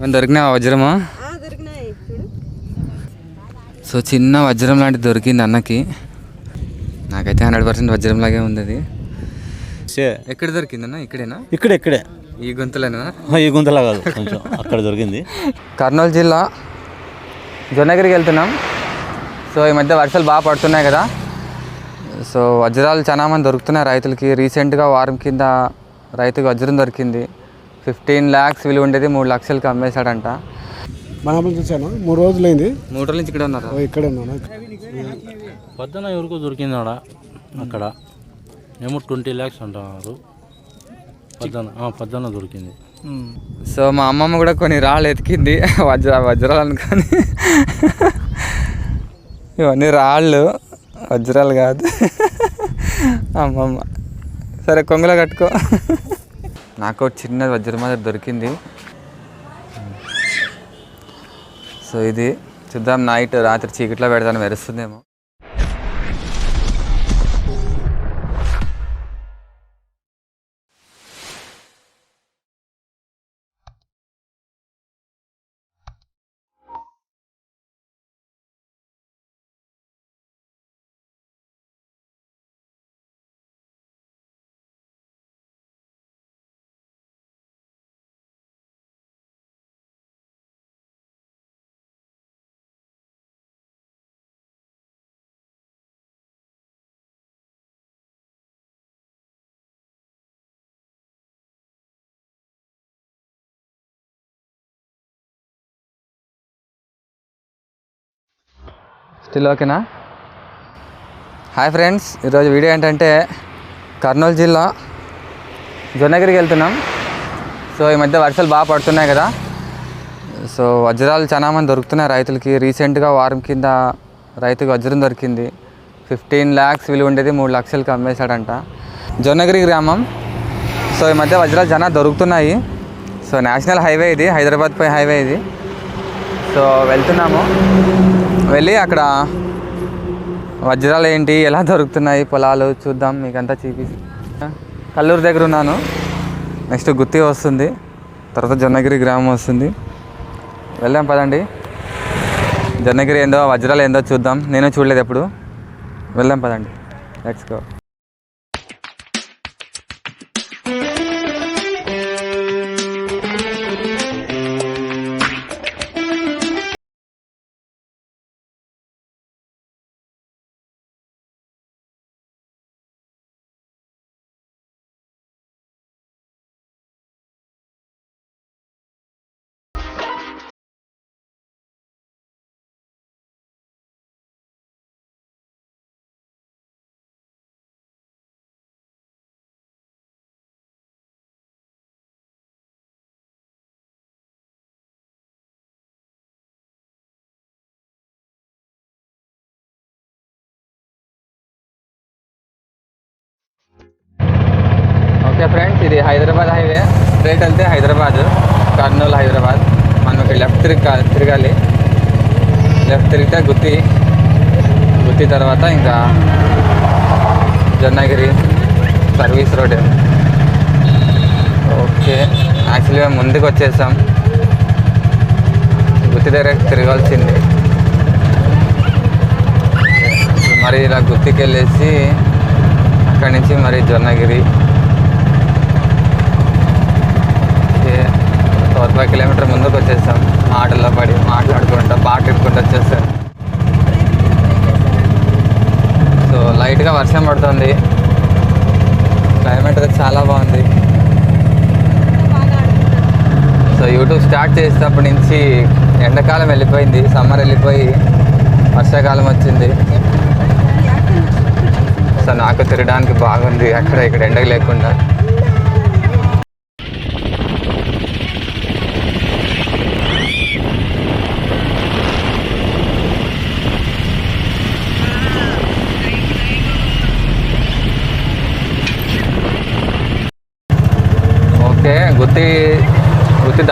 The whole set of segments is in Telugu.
ఏమైనా దొరికినా వజ్రమా? ఆ, దొరికినాయి. చూడు. సో చిన్న వజ్రం లాంటిది దొరికింది అన్నకి. నాకైతే హండ్రెడ్ పర్సెంట్ వజ్రం లాగే ఉంది అది. సే ఎక్కడ దొరికిందన్న? ఇక్కడేనా? ఇక్కడే ఇక్కడే. ఈ గొంతులేనా? ఆ, ఈ గుంతలా కాదు కొంచెం అక్కడ దొరికింది. కర్నూలు జిల్లా జొన్నగిరికి వెళ్తున్నాం. సో ఈ మధ్య వర్షాలు బాగా పడుతున్నాయి కదా. సో వజ్రాలు చాలా మంది దొరుకుతున్నాయి రైతులకి. రీసెంట్గా వారం కింద రైతుకి వజ్రం దొరికింది. ఫిఫ్టీన్ ల్యాక్స్ విలువ ఉండేది మూడు లక్షలకి అమ్మేశాడంట. మనప్పుడు చూశాను మూడు రోజులైంది. మూడు రోజుల నుంచి ఇక్కడ ఉన్నారు? ఓ ఇక్కడే ఉన్నాను. పొద్దున ఎవరికో దొరికింది ఆడ అక్కడ? ఏమో ట్వంటీ ల్యాక్స్ అంటున్నారు. పొద్దున ఆ, పొద్దున దొరికింది. సో మా అమ్మమ్మ కూడా కొన్ని రాళ్ళు ఎతికింది. వజ్ర వజ్రాలు అనుకొని. ఇవన్నీ రాళ్ళు వజ్రాలు కాదు. అమ్మమ్మ. సరే కొంగులో కట్టుకో. నాకు ఒక చిన్న వజ్రం మాదిరి దొరికింది. సో ఇది చూద్దాం నైట్ రాత్రి చీకట్లో పెడతాను మెరుస్తుందేమో. స్టిల్ ఓకేనా హాయ్ ఫ్రెండ్స్ ఈరోజు వీడియో ఏంటంటే కర్నూలు జిల్లా జొన్నగిరికి వెళ్తున్నాం. సో ఈ మధ్య వర్షాలు బాగా పడుతున్నాయి కదా. సో వజ్రాలు చాలా మంది దొరుకుతున్నాయి రైతులకి. రీసెంట్గా వారం కింద రైతుకి వజ్రం దొరికింది. ఫిఫ్టీన్ ల్యాక్స్ విలువ ఉండేది మూడు లక్షలకి అమ్మేశాడంట. జొన్నగిరి గ్రామం. సో ఈ మధ్య వజ్రాలు చాలా దొరుకుతున్నాయి. సో నేషనల్ హైవే ఇది హైదరాబాద్ పై హైవే ఇది. సో వెళ్తున్నాము. వెళ్ళి అక్కడ వజ్రాలు ఏంటి ఎలా దొరుకుతున్నాయి పొలాలు చూద్దాం మీకంతా చూపిస్తా. కల్లూరు దగ్గర ఉన్నాను. నెక్స్ట్ గుత్తి వస్తుంది. తర్వాత జొన్నగిరి గ్రామం వస్తుంది. వెళ్దాం పదండి. జొన్నగిరి ఏందో వజ్రాలు ఏందో చూద్దాం. నేను చూడలేదు ఎప్పుడు. వెళ్దాం పదండి. లెట్స్ గో ఓకే ఫ్రెండ్స్ ఇది హైదరాబాద్ హైవే. స్ట్రైట్ వెళ్తే హైదరాబాద్ కర్నూలు హైదరాబాద్. మనం ఇక్కడ లెఫ్ట్ తిరగా తిరగాలి. లెఫ్ట్ తిరిగితే గుత్తి గుత్తి తర్వాత ఇంకా జొన్నగిరి సర్వీస్ రోడ్. ఓకే యాక్చువల్గా ముందుకు వచ్చేసాం. గుత్తి దగ్గర తిరగాల్సింది. మరి ఇలా గుత్తికి వెళ్ళేసి అక్కడి నుంచి మరి జొన్నగిరి ఫోర్ ఫైవ్ కిలోమీటర్ ముందుకు వచ్చేసాం. ఆటల్లో పడి మాట్లాడుకుంటా పాట వినుకుంటూ వచ్చేసాం. సో లైట్గా వర్షం పడుతుంది. క్లైమేట్ అయితే చాలా బాగుంది. సో యూట్యూబ్ స్టార్ట్ చేసేటప్పటి నుంచి ఎండాకాలం వెళ్ళిపోయింది. సమ్మర్ వెళ్ళిపోయి వర్షాకాలం వచ్చింది. సో నాకు తిరగడానికి బాగుంది. అక్కడ ఇక్కడ ఎండకు లేకుండా.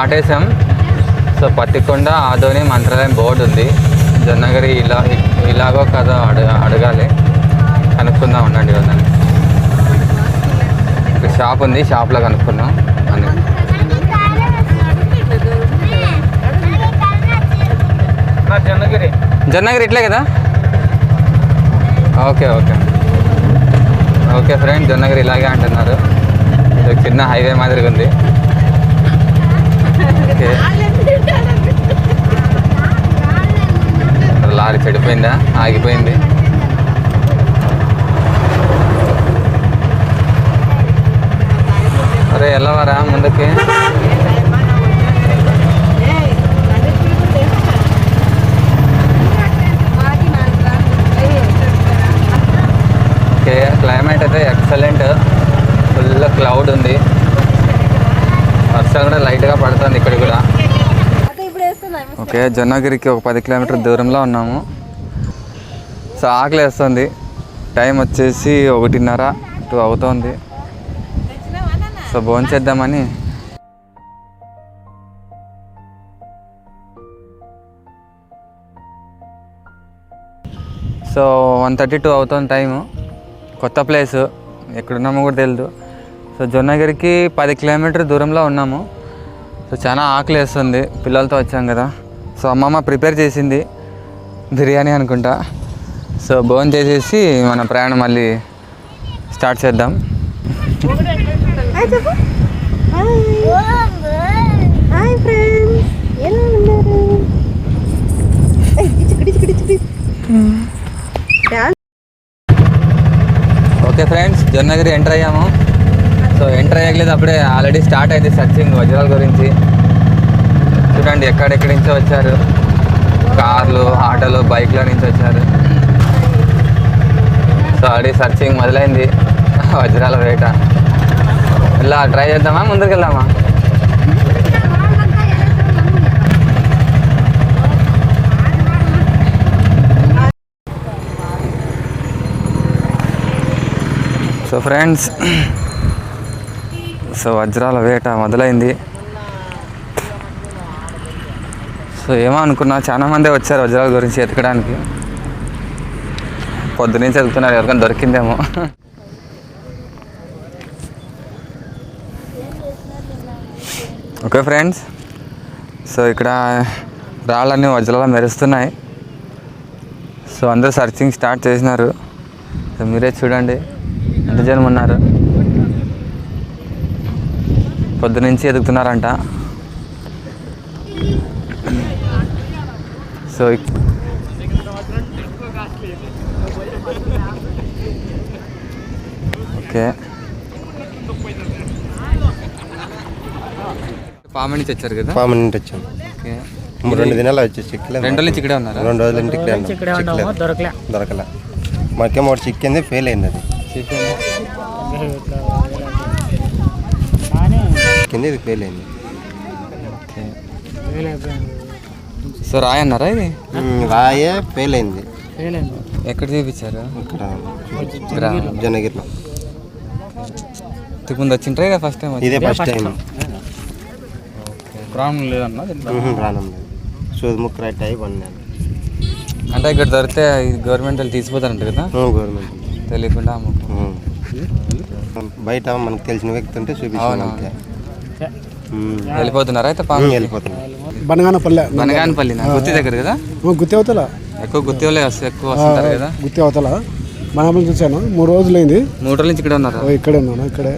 దాటేసాం సో పత్తికొండ ఆదోని మంత్రాలయం బోర్డు ఉంది. జొన్నగిరి ఇలా ఇలాగో కదా అడగ అడగాలి. కనుక్కుందాం ఉండండి వద్దని ఇక్కడ షాప్ ఉంది షాప్లో కనుక్కుందాం అని. జొన్నగిరి. జొన్నగిరి ఇట్లే కదా? Okay okay. Okay friend Jonnagiri ఇలాగే అంటున్నారు. చిన్న హైవే మాదిరిగా ఉంది. ఓకే. లారీ చెడిపోయిందా? ఆగిపోయింది. అరే వెళ్ళవారా ముందుకి ఓకే క్లైమేట్ అయితే ఎక్సలెంట్ ఫుల్ క్లౌడ్ ఉంది వర్షం కూడా లైట్గా పడుతుంది ఇక్కడ కూడా ఓకే జొన్నగిరికి ఒక పది కిలోమీటర్ దూరంలో ఉన్నాము. సో ఆకలి వేస్తుంది టైం వచ్చేసి ఒకటిన్నర టూ అవుతోంది. సో భోంచేద్దామని సో వన్ థర్టీ టూ అవుతుంది టైము. కొత్త ప్లేస్. ఎక్కడున్నామో కూడా తెలియదు సో జొన్నగిరికి పది కిలోమీటర్ దూరంలో ఉన్నాము. సో చాలా ఆకలి వేస్తుంది పిల్లలతో వచ్చాం కదా. సో అమ్మమ్మ ప్రిపేర్ చేసింది బిర్యానీ అనుకుంటా. సో భోజనం చేసేసి మన ప్రయాణం మళ్ళీ స్టార్ట్ చేద్దాం. Hi friends. ఎలా ఉన్నారు? ఓకే ఫ్రెండ్స్ జొన్నగిరి ఎంటర్ అయ్యాము. సో ఎంటర్ అయ్యలేదు అప్పుడే ఆల్రెడీ స్టార్ట్ అయింది సర్చింగ్ వజ్రాల గురించి. చూడండి ఎక్కడెక్కడి నుంచో వచ్చారు? కార్లు ఆటోలు బైక్ల నుంచి వచ్చారు. సో ఆల్రెడీ సర్చింగ్ మొదలైంది. వజ్రాల వేట. ఇలా ట్రై చేద్దామా? ముందుకు వెళ్దామా సో ఫ్రెండ్స్ సో వజ్రాల వేట మొదలైంది. సో ఏమో అనుకున్నా. చాలా మందే వచ్చారు వజ్రాల గురించి ఎతకడానికి. పొద్దునుంచి వెళ్తున్నారు ఎవరికైనా దొరికిందేమో. ఓకే ఫ్రెండ్స్ సో ఇక్కడ రాళ్ళన్నీ వజ్రాల మెరుస్తున్నాయి. సో అందరూ సర్చింగ్ స్టార్ట్ చేసినారు. సో మీరే చూడండి ఎంత జనం ఉన్నారు. పొద్దునుంచి ఎదుగుతున్నారంట. So okay. పామ నుంచి వచ్చారు కదా పాము ఓకే. రెండు దినాలు చిక్కలేదు రెండు రోజుల ఇక్కడే ఉన్నారా? రెండు రోజులు చిక్కలేదు. దొరకలే. దొరకలే. మాకేమో ఒకటి చిక్కింది ఫెయిల్ అయింది అది. చిక్కింది? ఇది ఫెయిల్ అయింది. సో రాయి అన్నారా ఇది? రాయే ఫెయిల్ అయింది. ఎక్కడ చూపించారు? ఇక్కడ గ్రామం జనగిరిలో. ఇంతకు ముందు వచ్చింటారా ఇక ఫస్ట్ టైం ఇదే ఫస్ట్ టైం ప్రాబ్లం లేదన్నా రానం లేదు. సూది ముక్కు రైట్ అయ్యి పడినాను అంటే ఇక్కడ దొరికితే గవర్నమెంట్ వాళ్ళు తీసిపోతారంట కదా? గవర్నమెంట్ తెలియకుండా. బయట మనకు తెలిసిన వ్యక్తి ఉంటే చూపించాను. వెళ్ళిపోతున్నారా అయితే ఉమ్, పాము బనగానపల్లె. మనగానపల్లి గుత్తి దగ్గర కదా? గుత్తి అవతల. ఎక్కువ గుత్తి వాళ్ళే వస్తారు ఎక్కువ వస్తుంటారు కదా? గుత్తి అవతల. మనపల్లి చూశాను. మూడు రోజులైంది. మూడు రోజుల నుంచి ఇక్కడ ఉన్నారు? ఇక్కడే ఉన్నాను ఇక్కడే.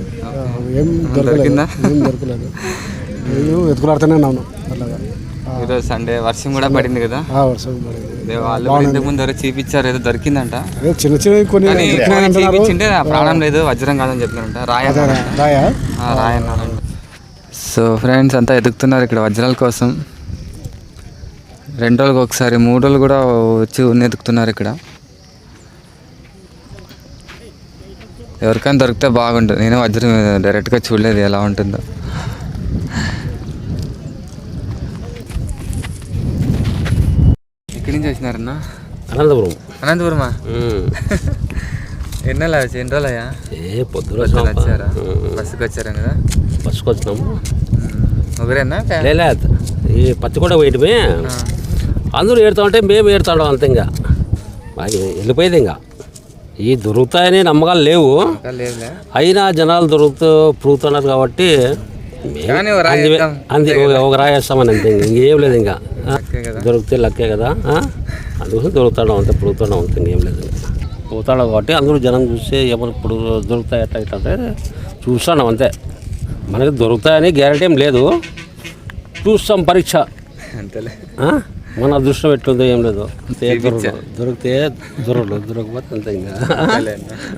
ఏం దొరకలేదు. దొరికిందా? ఏం దొరకలేదు. వెతుకులాడుతూనే ఉన్నాను. అలాగా. ఈరోజు సండే వర్షం కూడా పడింది కదా? వర్షం పడింది. వాళ్ళు ఇంతకు ముందు ఎవరో చూపించారు ఏదో దొరికిందంట. చిన్న చిన్న కొన్ని చూపించింటే ప్రాణం లేదు వజ్రం కాదని చెప్పినారంట. రాయ. రాయా? రాయ అన్నారంట. సో ఫ్రెండ్స్ అంతా ఎదుగుతున్నారు ఇక్కడ వజ్రాల కోసం. రెండు రోజులకు ఒకసారి మూడు రోజులు కూడా వచ్చి ఉన్న ఎదుగుతున్నారు ఇక్కడ. ఎవరికైనా దొరికితే బాగుంటుంది. నేను వజ్రం డైరెక్ట్గా చూడలేదు ఎలా ఉంటుందో. ఎక్కడి నుంచి వచ్చినారన్నా అనంతపురం. అనంతపురమా. ఎన్ని వచ్చి ఎన్ని రోజులు అయ్యా ఏ పొద్దున వచ్చినాం వచ్చారా? బస్సుకి వచ్చారా కదా? బస్సుకు వచ్చినాము. ఫ్యా- లేలే ఈ పచ్చికొండ పోయిటమే. అందరూ ఏడుతా ఉంటే మేము ఏడుతాం అంతే ఇంకా. మాకు వెళ్ళిపోయేది ఇంకా. ఈ దొరుకుతాయని నమ్మకాలు లేవు. అయినా జనాలు దొరుకుతూ పురుగుతున్నారు కాబట్టి అంది- ఒక- ఒక రాయి వేస్తామని అంతే ఇంక. ఇంకేం లేదు ఇంకా. దొరికితే లక్కే కదా? అందుకోసం దొరుకుతాడు అంతే పుడుతాడు అంతే ఇంకేం లేదు పోతాడు కాబట్టి అందరూ జనం చూస్తే ఏమో ఇప్పుడు దొరుకుతాయి అట్లా ఇట్లా అంటే చూస్తాను అంతే. మనకి దొరుకుతాయని గ్యారంటీ ఏం లేదు. చూస్తాం పరీక్ష. అంతేలే? మన అదృష్టం ఎట్లుందో ఏం లేదు. అంతే దొరకదు దొరికితే దొరకదు దొరకకపోతే అంతే ఇంకా.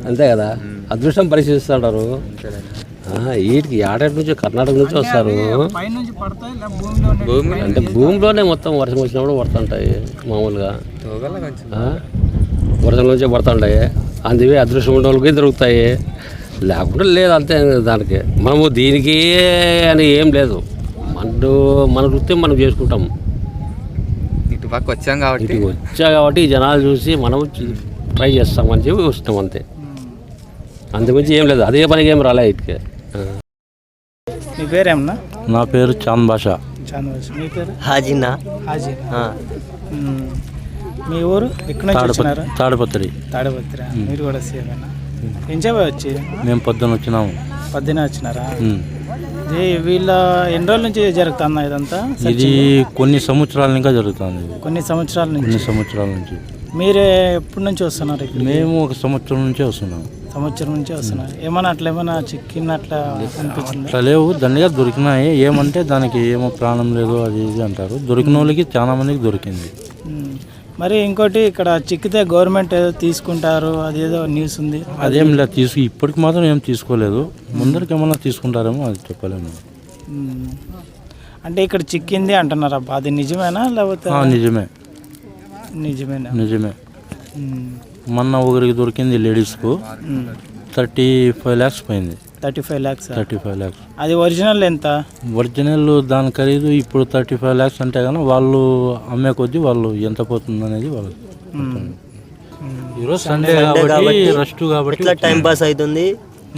అంతే కదా? అదృష్టం పరీక్షిస్తుంటారు ఆ, వీటికి ఏడాది నుంచి కర్ణాటక నుంచి వస్తారు? భూమి అంటే భూమిలోనే మొత్తం వర్షం వచ్చినప్పుడు పడుతుంటాయి మామూలుగా? వర్షం నుంచే పడుతుంటాయి. అందువే అదృష్టం ఉన్న వాళ్ళకి దొరుకుతాయి. లేకుంటే లేదు అంతే దానికి. మనము దీనికి అని ఏం లేదు. మన మన వృత్తి మనం చేసుకుంటాం. పక్క వచ్చాం కాబట్టి. వచ్చా కాబట్టి జనాలు చూసి మనం ట్రై చేస్తామని చెప్పి వస్తాం అంతే. అంతకుమించి ఏం లేదు అదే పనికి ఏం రాలే ఇటుకే. మీ పేరేమన్నా నా పేరు చాంద్ భాష. చాందవాసి మీ పేరు? హాజీనా. హాజీ. మీ ఊరు నుంచి వచ్చినారు? తాడిపత్రి. తాడపత్రి. మీరు కూడా ఎంచేపోయి వచ్చి? మేము పొద్దున వచ్చినాము. పొద్దునే వచ్చినారా. ఇది వీళ్ళ ఎన్ని రోజుల నుంచి జరుగుతుందా ఇదంతా? ఇది కొన్ని సంవత్సరాల ఇంకా జరుగుతుంది కొన్ని సంవత్సరాల నుంచి? కొన్ని సంవత్సరాల నుంచి. మీరే ఎప్పటి నుంచి వస్తున్నారు మేము ఒక సంవత్సరం నుంచే వస్తున్నాం. సంవత్సరం నుంచి వస్తున్నారు. ఏమన్నా అట్లా ఏమన్నా చిక్కినట్లా అనిపించింది? అట్లా లేవు. దండిగా దొరికినాయి. ఏమంటే దానికి ఏమో ప్రాణం లేదు అది ఇది అంటారు. దొరికిన వాళ్ళకి చాలా మందికి దొరికింది. మరి ఇంకోటి ఇక్కడ చిక్కితే గవర్నమెంట్ ఏదో తీసుకుంటారు అదేదో న్యూస్ ఉంది. అదేం లేదు తీసుకు ఇప్పటికి మాత్రం ఏం తీసుకోలేదు. ముందరికి ఏమన్నా తీసుకుంటారేమో అది చెప్పలేము. అంటే ఇక్కడ చిక్కింది అంటున్నారు అబ్బా? అది నిజమేనా లేకపోతే ఆ, నిజమే. నిజమేనా? నిజమే. మొన్న ఒకరికి దొరికింది లేడీస్కు. థర్టీ ఫైవ్ ల్యాక్స్ పోయింది. Thirty five lakhs thirty five lakhs. అది ఒరిజినల్ ఎంత? ఒరిజినల్ దాని ఖరీదు ఇప్పుడు థర్టీ ఫైవ్ ల్యాక్స్ అంటే కానీ వాళ్ళు అమ్మే కొద్దీ వాళ్ళు ఎంత పోతుంది అనేది వాళ్ళు. ఈరోజు సండే కాబట్టి రెస్ట్ కాబట్టి ఇట్లా టైం పాస్ అవుతుంది.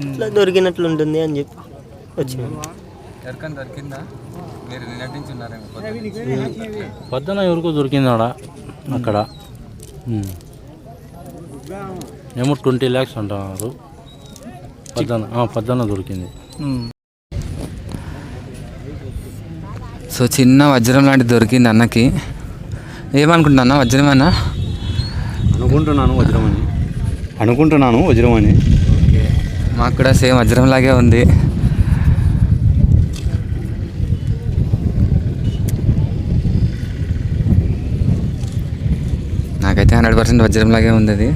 ఇట్లా దొరికినట్లు ఉంటుంది అని చెప్పి దొరికిందా? పొద్దున్న. పొద్దున. ఎవరికో దొరికిందాడ అక్కడ. ఏమో ట్వంటీ ల్యాక్స్ అంటున్నారు. పొద్దున దొరికింది. సో చిన్న వజ్రం లాంటిది దొరికింది అన్నకి. ఏమనుకుంటున్నా అన్న? వజ్రమేనా అనుకుంటున్నాను వజ్రం అని అనుకుంటున్నాను వజ్రం అని మాకు కూడా సేమ్ వజ్రం లాగే ఉంది. నాకైతే హండ్రెడ్ పర్సెంట్ వజ్రం లాగే ఉంది అది.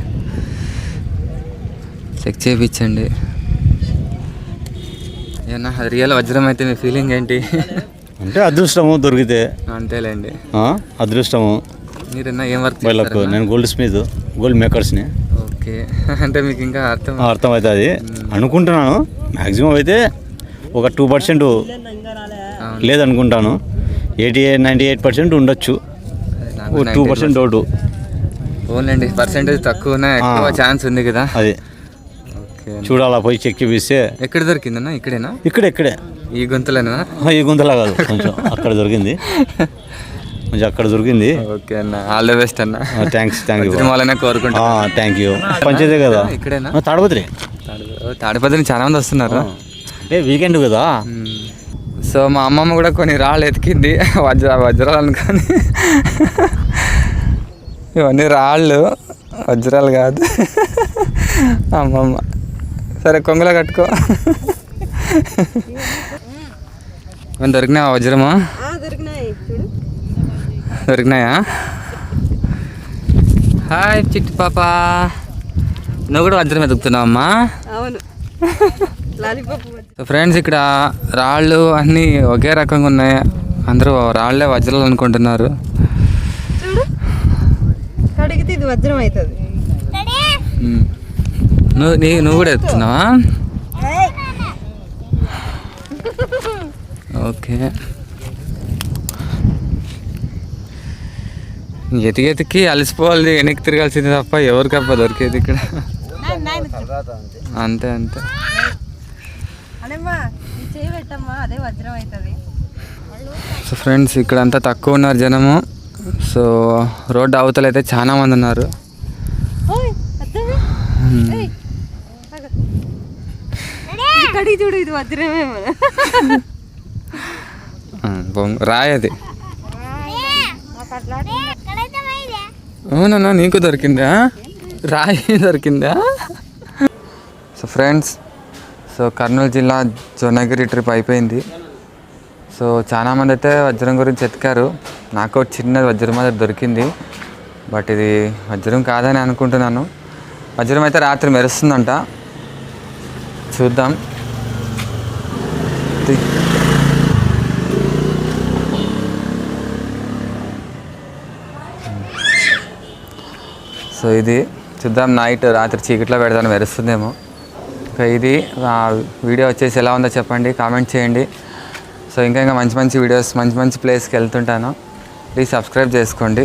చెక్ చేయించండి. ఏమన్నా అది రియల్ వజ్రం అయితే మీ ఫీలింగ్ ఏంటి? అంటే అదృష్టము దొరికితే. అంతేలేండి. అదృష్టము. మీరన్నా ఏం వర్క్ వీళ్ళకు నేను గోల్డ్ స్మిత్ గోల్డ్ మేకర్స్ని ఓకే. అంటే మీకు ఇంకా అర్థం అర్థమవుతుంది అనుకుంటున్నాను. మ్యాక్సిమం అయితే ఒక two percent లేదనుకుంటాను. Eighty eight ninety eight percent ఉండొచ్చు టూ పర్సెంట్ డౌట్ ఓన్లేండి పర్సెంటేజ్ తక్కువనే ఎక్కువ ఛాన్స్ ఉంది కదా. అది. చూడాలా పోయి చెక్ చూపిస్తే. ఎక్కడ దొరికిందన్న? ఇక్కడేనా? ఇక్కడ ఇక్కడే. ఈ గొంతులేనా ఈ గుంతలా కాదు కొంచెం అక్కడ దొరికింది. కొంచెం అక్కడ దొరికింది. ఓకే అన్న ఆల్ ద బెస్ట్ అన్న. థ్యాంక్స్ థ్యాంక్ యూ తిరుమలనే కోరుకుంటా థ్యాంక్ యూ పంచేదే కదా? ఇక్కడేనా? తాడపత్రి. తాడిపత్రిని చాలా మంది వస్తున్నారు. ఏ వీకెండ్ కదా? సో మా అమ్మమ్మ కూడా కొన్ని రాళ్ళు ఎతికింది. వజ్ర వజ్రాలు అనుకొని ఇవన్నీ రాళ్ళు వజ్రాలు కాదు. అమ్మమ్మ. సరే కొంగులో కట్టుకో. ఏమన్నా దొరికినాయా వజ్రమా? ఆ, దొరికినాయి. చూడు. దొరికినాయా? హాయ్ చిట్టి పాప. నువ్వు కూడా వజ్రం ఎదుగుతున్నావు అమ్మా. అవును. లాలీపాప్ సో ఫ్రెండ్స్ ఇక్కడ రాళ్ళు అన్నీ ఒకే రకంగా ఉన్నాయి. అందరూ రాళ్ళే వజ్రాలు అనుకుంటున్నారు. చూడు. కడిగితే ఇది వజ్రం అవుతుంది. నువ్వు నీ నువ్వు కూడా ఎత్తున్నావా ఓకే. ఎతికి ఎతికి అలసిపోవాలి వెనక్కి తిరగాల్సింది తప్ప ఎవరికప్ప దొరికేది ఇక్కడ? అంతే అంతే. సో ఫ్రెండ్స్ ఇక్కడ అంతా తక్కువ ఉన్నారు జనము. సో రోడ్డు అవతల అయితే చాలా మంది ఉన్నారు. కడిగి చూడు ఇది వజ్రమే రాయది రాయి అది. అవునన్నా నీకు దొరికిందా? రాయి దొరికిందా? సో ఫ్రెండ్స్ సో కర్నూలు జిల్లా జొన్నగిరి ట్రిప్ అయిపోయింది. సో చాలామంది అయితే వజ్రం గురించి ఎతికారు నాకు చిన్న వజ్రం అయితే దొరికింది. బట్ ఇది వజ్రం కాదని అనుకుంటున్నాను. వజ్రం అయితే రాత్రి మెరుస్తుందంట. చూద్దాం. సో ఇది చూద్దాం నైట్ రాత్రి చీకట్లో పెడతాను మెరుస్తుందేమో. ఇంకా ఇది వీడియో వచ్చేసి ఎలా ఉందో చెప్పండి కామెంట్ చేయండి. సో ఇంకా ఇంకా మంచి మంచి వీడియోస్ మంచి మంచి ప్లేస్కి వెళ్తుంటాను. ప్లీజ్ సబ్స్క్రైబ్ చేసుకోండి.